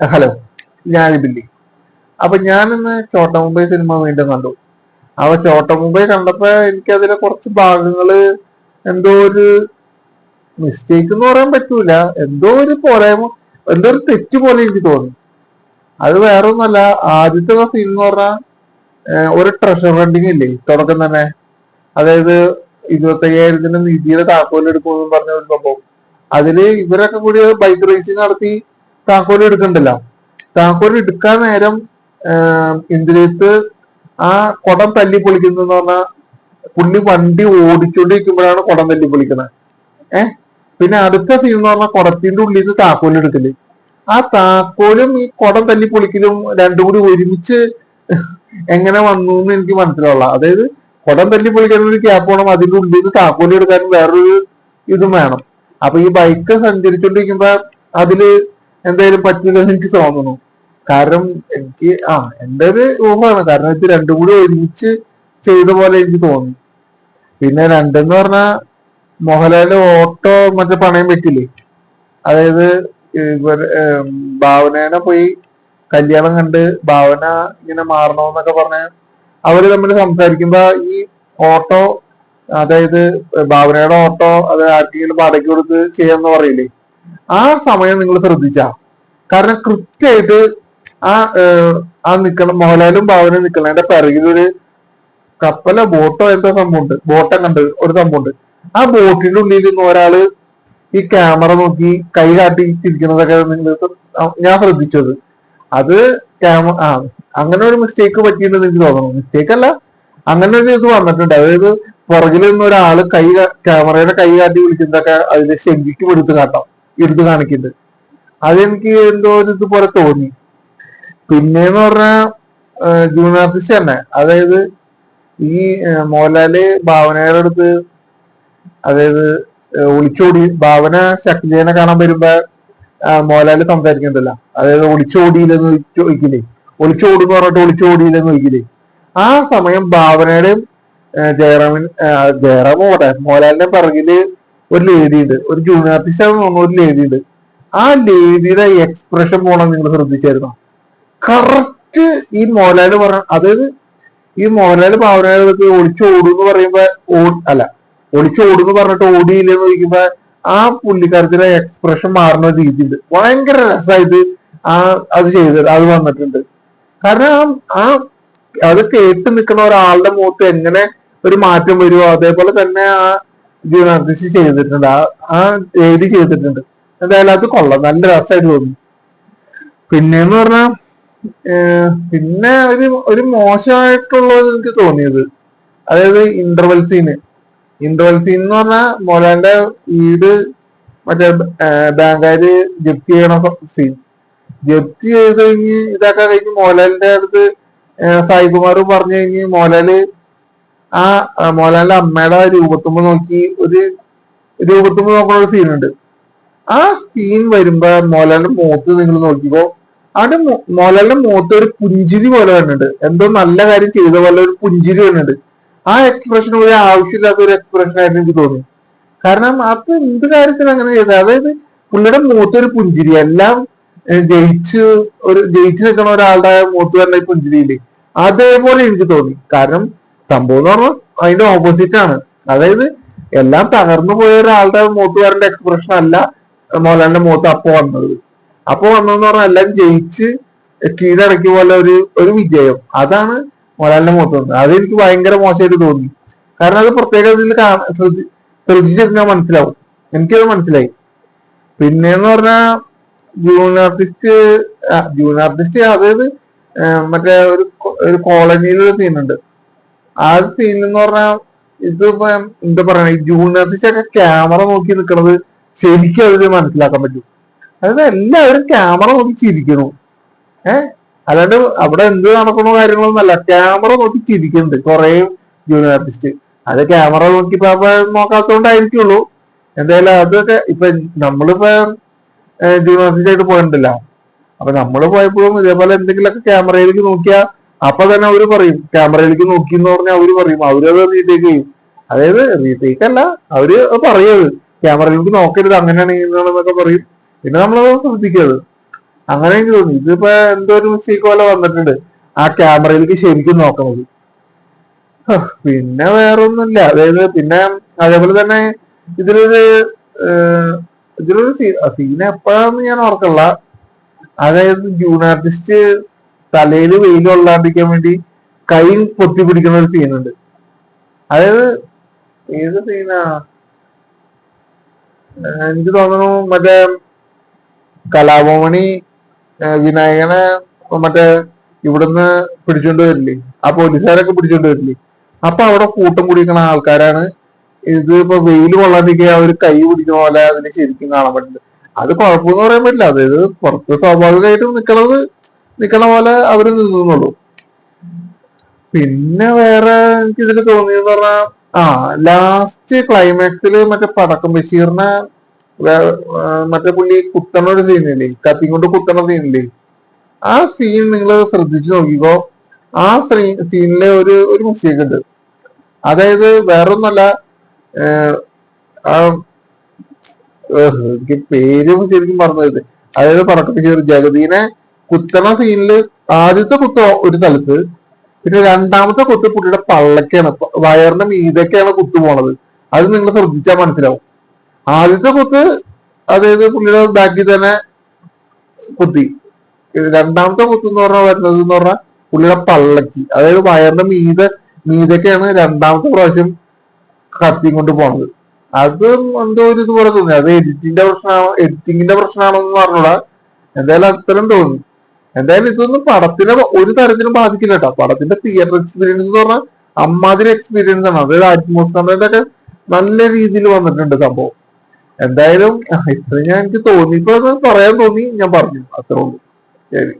Hello. ഞാൻ Billy അപ്പൊ ഞാനിന്ന് ചോട്ട മുംബൈ സിനിമ വീണ്ടും കണ്ടു. അപ്പൊ ചോട്ട മുംബൈ കണ്ടപ്പോ എനിക്ക് അതിലെ കുറച്ച് ഭാഗങ്ങൾ എന്തോ ഒരു മിസ്റ്റേക്ക് എന്ന് പറയാൻ പറ്റൂല. എന്തോ ഒരു പോരായ്മ എന്തോ ഒരു തെറ്റ് പോലെ എനിക്ക് തോന്നി. അത് വേറെ ഒന്നല്ല ആദ്യത്തെ സീൻ എന്ന് പറഞ്ഞാൽ ഒരു ട്രഷർ ഹണ്ടിങ് ഇല്ലേ തുടക്കം തന്നെ. അതായത് ഇരുപത്തയ്യായിരത്തിന് നിധിയുടെ താക്കോലെടുക്കുമെന്ന് പറഞ്ഞ ഒരു സംഭവം അതിൽ ഇവരൊക്കെ കൂടി ബൈക്ക് റേസിംഗ് നടത്തി താക്കോൽ എടുക്കണ്ടല്ലോ. താക്കോൽ എടുക്കാൻ നേരം ഇന്ദ്രിയത്ത് ആ കുടം തല്ലി പൊളിക്കുന്നതെന്ന് പറഞ്ഞാൽ പുള്ളി വണ്ടി ഓടിച്ചോണ്ടിരിക്കുമ്പോഴാണ് കുടം തല്ലി പൊളിക്കുന്നത്. ഏഹ് പിന്നെ അടുത്ത സീൻ എന്ന് പറഞ്ഞാൽ കുടത്തിന്റെ ഉള്ളിൽ നിന്ന് താക്കോൽ എടുക്കൽ. ആ താക്കോലും ഈ കുടം തല്ലി പൊളിക്കലും രണ്ടും കൂടി ഒരുമിച്ച് എങ്ങനെ വന്നു എന്ന് എനിക്ക് മനസ്സിലുള്ള അതായത് കുടം തല്ലി പൊളിക്കാൻ ഒരു ക്യാപ്പ് വേണം അതിന്റെ ഉള്ളിൽ നിന്ന് താക്കോൽ എടുക്കാൻ വേറൊരു ഇതും വേണം. അപ്പൊ ഈ ബൈക്ക് സഞ്ചരിച്ചോണ്ടിരിക്കുമ്പോ അതിൽ എന്തായാലും പറ്റില്ലെന്ന് എനിക്ക് തോന്നുന്നു. കാരണം എനിക്ക് ആ എന്റെ ഒരു ഊഹമാണ്. കാരണം ഇത് രണ്ടും കൂടി ഒരുമിച്ച് ചെയ്ത പോലെ എനിക്ക് തോന്നി. പിന്നെ രണ്ടെന്ന് പറഞ്ഞാ മോഹൻലാലിന്റെ ഓട്ടോ മറ്റേ പണയം പറ്റില്ലേ അതായത് ഭാവനേനെ പോയി കല്യാണം കണ്ട് ഭാവന ഇങ്ങനെ മാറണമെന്നൊക്കെ പറഞ്ഞ് അവർ തമ്മിൽ സംസാരിക്കുമ്പോ ഈ ഓട്ടോ അതായത് ഭാവനയുടെ ഓട്ടോ അത് ആർക്കെങ്കിലും വാടകയ്ക്ക് കൊടുത്ത് ചെയ്യാന്ന് പറയില്ലേ? ആ സമയം നിങ്ങൾ ശ്രദ്ധിച്ചാ. കാരണം കൃത്യമായിട്ട് ആ ആ നിക്കണം മോഹൻലാലും ഭാവനും നിക്കണം അതിന്റെ പിറകിലൊരു കപ്പല ബോട്ടോ എന്തോ സംഭവമുണ്ട്. ബോട്ടം കണ്ട് ഒരു സംഭവമുണ്ട്. ആ ബോട്ടിന്റെ ഉള്ളിൽ നിന്ന് ഒരാൾ ഈ ക്യാമറ നോക്കി കൈ കാട്ടിയിരിക്കുന്നതൊക്കെ തിരിക്കുന്നതൊക്കെ ഞാൻ ശ്രദ്ധിച്ചത്. അത് ക്യാമറ ആ അങ്ങനെ ഒരു മിസ്റ്റേക്ക് പറ്റിയിട്ടുണ്ടെന്ന് എനിക്ക് തോന്നുന്നു. മിസ്റ്റേക്ക് അല്ല അങ്ങനെ ഒരു ഇത് വന്നിട്ടുണ്ട്. അതായത് പുറകിൽ നിന്ന് ഒരാൾ കൈ ക്യാമറയുടെ കൈ കാട്ടി വിളിക്കുന്നതൊക്കെ അതിൽ ശങ്കിക്ക് എടുത്ത് കാട്ടാം എടുത്ത് കാണിക്കുന്നുണ്ട്. അതെനിക്ക് എന്തോ ഒരു ഇതുപോലെ തോന്നി. പിന്നെന്ന് പറഞ്ഞാൽ ജൂൺ ആർട്ടിസ്റ്റ് തന്നെ അതായത് ഈ മോഹൻലാൽ ഭാവനയുടെ അടുത്ത് അതായത് ഒളിച്ചോടി ഭാവന ശക്തിജയനെ കാണാൻ വരുമ്പോ മോഹൻലാൽ സംസാരിക്കണ്ടല്ല അതായത് ഒളിച്ചോടിയില്ലെന്ന് ചോദിക്കില്ലേ? ഒളിച്ചോടി എന്ന് പറഞ്ഞിട്ട് ഒളിച്ചോടിയില്ലെന്ന് ചോദിക്കില്ലേ? ആ സമയം ഭാവനയുടെയും ജയറാമിൻ ജയറാമോ പോട്ടെ മോഹൻലാലിന്റെ പിറകിൽ ഒരു ലേഡി ഉണ്ട്. ഒരു ജൂനിയർ ആർട്ടിസ്റ്റ് ഒരു ലേഡി ഉണ്ട്. ആ ലേഡിയുടെ എക്സ്പ്രഷൻ പോണം നിങ്ങൾ ശ്രദ്ധിച്ചായിരുന്നോ? കറക്റ്റ് ഈ മോഹൻലാൽ പറഞ്ഞ അതായത് ഈ മോഹൻലാൽ ഭാവനകൾക്ക് ഒളിച്ചോടും എന്ന് പറയുമ്പോ അല്ല ഒളിച്ചോടും എന്ന് പറഞ്ഞിട്ട് ഓടിയില്ലെന്ന് ചോദിക്കുമ്പോ ആ പുള്ളിക്കാരത്തിന്റെ എക്സ്പ്രഷൻ മാറുന്ന രീതിയുണ്ട്. ഭയങ്കര രസമായിട്ട് ആ അത് ചെയ്തത് അത് വന്നിട്ടുണ്ട്. കാരണം ആ അത് കേട്ട് നിൽക്കുന്ന ഒരാളുടെ മുഖത്ത് എങ്ങനെ ഒരു മാറ്റം വരുമോ അതേപോലെ തന്നെ ആ ജീവനാർട്ടിസ്റ്റ് ചെയ്തിട്ടുണ്ട്. ആ ആ എഴുതി ചെയ്തിട്ടുണ്ട്. എന്തായാലും അത് കൊള്ളാം. നല്ല രസമായിട്ട് തോന്നി പിന്നെന്ന് പറഞ്ഞാൽ പിന്നെ ഒരു ഒരു മോശമായിട്ടുള്ളത് എനിക്ക് തോന്നിയത്. അതായത് ഇന്റർവെൽ സീന് ഇന്റർവെൽ സീൻ എന്ന് പറഞ്ഞാൽ മോലാന്റെ വീട് മറ്റേ ബാങ്കാര് ജപ്തി ചെയ്യണ സീൻ ജപ്തി ചെയ്ത് കഴിഞ്ഞ് ഇതാക്കാൻ കഴിഞ്ഞ് മോലാലിന്റെ അടുത്ത് സായികുമാർ പറഞ്ഞു കഴിഞ്ഞ് മോലാൽ ആ മോലാലിന്റെ അമ്മയുടെ രൂപത്തുമ്പോ നോക്കി ഒരു രൂപത്തുമ്പോ നോക്കുന്ന ഒരു സീനുണ്ട് ആ സീൻ വരുമ്പോ മോലാലിന്റെ മുഖത്ത് നിങ്ങൾ നോക്കിക്കോ. അവിടെ മോഹൻലാലിന്റെ മുഖത്ത് ഒരു പുഞ്ചിരി പോലെ വരുന്നുണ്ട് എന്തോ നല്ല കാര്യം ചെയ്ത പോലെ ഒരു പുഞ്ചിരി വരുന്നുണ്ട് ആ എക്സ്പ്രഷൻ ഒരു ആവശ്യമില്ലാത്ത ഒരു എക്സ്പ്രഷൻ ആയിട്ട് എനിക്ക് തോന്നി കാരണം അത് എന്ത് കാര്യത്തിന് അങ്ങനെ ചെയ്തത് അതായത് പുള്ളിയുടെ മുഖത്ത് ഒരു പുഞ്ചിരി എല്ലാം ജയിച്ച് ഒരു ജയിച്ചു നിൽക്കുന്ന ഒരാളുടെ മുഖത്ത് വരുന്ന പുഞ്ചിരിയില്ലേ അതേപോലെ എനിക്ക് തോന്നി. കാരണം സംഭവം എന്ന് പറഞ്ഞാൽ അതിന്റെ ഓപ്പോസിറ്റ് ആണ്. അതായത് എല്ലാം തകർന്നു പോയ ഒരാളുടെ മുഖത്ത് വരേണ്ട എക്സ്പ്രഷൻ അല്ല മോഹൻലാലിന്റെ മുഖത്ത് അപ്പൊ വന്നത്. അപ്പൊ വന്നതെന്ന് പറഞ്ഞാൽ എല്ലാം ജയിച്ച് കീഴടക്കി പോലെ ഒരു ഒരു വിജയം. അതാണ് മോഹൻലാലിന്റെ മുഖത്ത് വന്നത്. അതെനിക്ക് ഭയങ്കര മോശമായിട്ട് തോന്നി. കാരണം അത് പ്രത്യേക ഇതിൽ ശ്രദ്ധിച്ചിരുന്നാൽ മനസ്സിലാവും. എനിക്കത് മനസ്സിലായി. പിന്നെന്ന് പറഞ്ഞാൽ ജൂൺ ആർട്ടിസ്റ്റ് ജൂൺ ആർട്ടിസ്റ്റ് അതായത് മറ്റേ ഒരു ഒരു കോളനിയിലൊരു സീനുണ്ട് ആ സീനിൽ എന്ന് പറഞ്ഞാൽ ഇത് എന്താ പറയണ? ജൂൺ ആർട്ടിസ്റ്റ് ഒക്കെ ക്യാമറ നോക്കി നിൽക്കുന്നത് ശരിക്കും അതിന് മനസ്സിലാക്കാൻ പറ്റും. അതായത് എല്ലാവരും ക്യാമറ നോക്കി ചിരിക്കണു ഏഹ് അല്ലാണ്ട് അവിടെ എന്ത് നടക്കണോ കാര്യങ്ങളൊന്നുമല്ല. ക്യാമറ നോക്കി ചിരിക്കുന്നുണ്ട് കുറെ ജൂനിയർ ആർട്ടിസ്റ്റ് അത് ക്യാമറ നോക്കി നോക്കാത്തോണ്ടായിരിക്കുള്ളൂ. എന്തായാലും അതൊക്കെ ഇപ്പൊ നമ്മളിപ്പോ ജൂനിയർ ആർട്ടിസ്റ്റ് ആയിട്ട് പോയിട്ടുണ്ടല്ലോ അപ്പൊ നമ്മൾ പോയപ്പോഴും ഇതേപോലെ എന്തെങ്കിലുമൊക്കെ ക്യാമറയിലേക്ക് നോക്കിയാൽ അപ്പൊ തന്നെ അവർ പറയും. ക്യാമറയിലേക്ക് നോക്കി എന്ന് പറഞ്ഞാൽ അവർ പറയും. അവരത് റീടേക്ക് ചെയ്യും. അതായത് റീടേക്ക് അല്ല അവർ പറയത് ക്യാമറയിലേക്ക് നോക്കരുത് അങ്ങനെയാണ് ഇങ്ങനെയാണെന്നൊക്കെ പറയും. പിന്നെ നമ്മളത് ശ്രദ്ധിക്കരുത്. അങ്ങനെ എനിക്ക് തോന്നി. ഇതിപ്പോ എന്തോ ഒരു മിസ്റ്റേക്ക് പോലെ വന്നിട്ടുണ്ട്. ആ ക്യാമറയിലേക്ക് ശരിക്കും നോക്കണത്. പിന്നെ വേറൊന്നുമില്ല. അതായത് പിന്നെ അതേപോലെ തന്നെ ഇതിലൊരു ഇതിലൊരു സീൻ എപ്പോഴാന്ന് ഞാൻ ഓർക്കല്ല അതായത് ജൂൺ ആർട്ടിസ്റ്റ് തലയിൽ വെയിൽ കൊള്ളാണ്ടിരിക്കാൻ വേണ്ടി കൈ പൊത്തി പിടിക്കുന്ന ഒരു സീനുണ്ട് അതായത് ഏത് സീനാ എനിക്ക് തോന്നുന്നു മറ്റേ കലാഭവണി വിനായകനെ മറ്റേ ഇവിടുന്ന് പിടിച്ചോണ്ട് വരില്ലേ? ആ പോലീസുകാരൊക്കെ പിടിച്ചോണ്ട് വരില്ലേ? അപ്പൊ അവിടെ കൂട്ടം കുടിക്കുന്ന ആൾക്കാരാണ്. ഇത് ഇപ്പൊ വെയിൽ കൊള്ളാണ്ടിരിക്കുക അവർ കൈ പിടിക്കുന്ന പോലെ അതിന് ശരിക്കും കാണാൻ പറ്റില്ല അത് കുഴപ്പമെന്ന് പറയാൻ പറ്റില്ല. അതായത് പുറത്ത് സ്വാഭാവികമായിട്ടും നിക്കണത് നിക്കണ പോലെ അവർ നിന്നുള്ളൂ പിന്നെ വേറെ എനിക്ക് ഇതിൽ തോന്നിയെന്ന് പറഞ്ഞാ ആ ലാസ്റ്റ് ക്ലൈമാക്സിൽ മറ്റേ പടക്കം ബഷീറിനെ മറ്റേ പുള്ളി കുത്തണ ഒരു സീനില്ലേ കത്തി കൊണ്ട് കുത്തണ സീനില്ലേ ആ സീൻ നിങ്ങൾ ശ്രദ്ധിച്ചു നോക്കിക്കോ. ആ സീനിലെ ഒരു ഒരു മിസ്റ്റേക്ക് ഉണ്ട്. അതായത് വേറൊന്നല്ല എനിക്ക് പേരും ശരിക്കും പറഞ്ഞത് അതായത് പടക്കം ബഷീർ ജഗതീനെ കുത്തണ സീനിൽ ആദ്യത്തെ കുത്ത ഒരു സ്ഥലത്ത് പിന്നെ രണ്ടാമത്തെ കുത്ത് പുള്ളിയുടെ പള്ളക്കാണ്. വയറിന്റെ മീതൊക്കെയാണ് കുത്തു പോണത്. അത് നിങ്ങൾ ശ്രദ്ധിച്ചാൽ മനസ്സിലാവും. ആദ്യത്തെ കുത്ത് അതായത് പുള്ളിയുടെ ബാക്കിൽ തന്നെ കുത്തി. രണ്ടാമത്തെ കുത്ത് എന്ന് പറഞ്ഞാൽ വരുന്നത് എന്ന് പറഞ്ഞാൽ പുള്ളിയുടെ പള്ളക്ക്. അതായത് വയറിന്റെ മീത മീതൊക്കെയാണ് രണ്ടാമത്തെ പ്രാവശ്യം കത്തിയും കൊണ്ട് പോണത്. അത് എന്തോ ഒരു ഇതുപോലെ തോന്നി. അത് എഡിറ്റിന്റെ പ്രശ്നമാണോ എഡിറ്റിങ്ങിന്റെ പ്രശ്നമാണോ എന്ന് പറഞ്ഞൂടാ. എന്തായാലും അത്തരം തോന്നി. എന്തായാലും ഇതൊന്നും പടത്തിനെ ഒരു തരത്തിലും ബാധിക്കില്ല കേട്ടോ. പടത്തിന്റെ തിയേറ്റർ എക്സ്പീരിയൻസ് എന്ന് പറഞ്ഞാൽ അമ്മാതിരി എക്സ്പീരിയൻസ് ആണ്. അതായത് അറ്റ്മോസ്ഫിയറിന്റെ ഒക്കെ നല്ല രീതിയിൽ വന്നിട്ടുണ്ട് സംഭവം. എന്തായാലും ഇത്ര ഞാൻ എനിക്ക് തോന്നിയപ്പോ പറയാൻ തോന്നി ഞാൻ പറഞ്ഞു. അത്രേ ഉള്ളൂ. ശരി.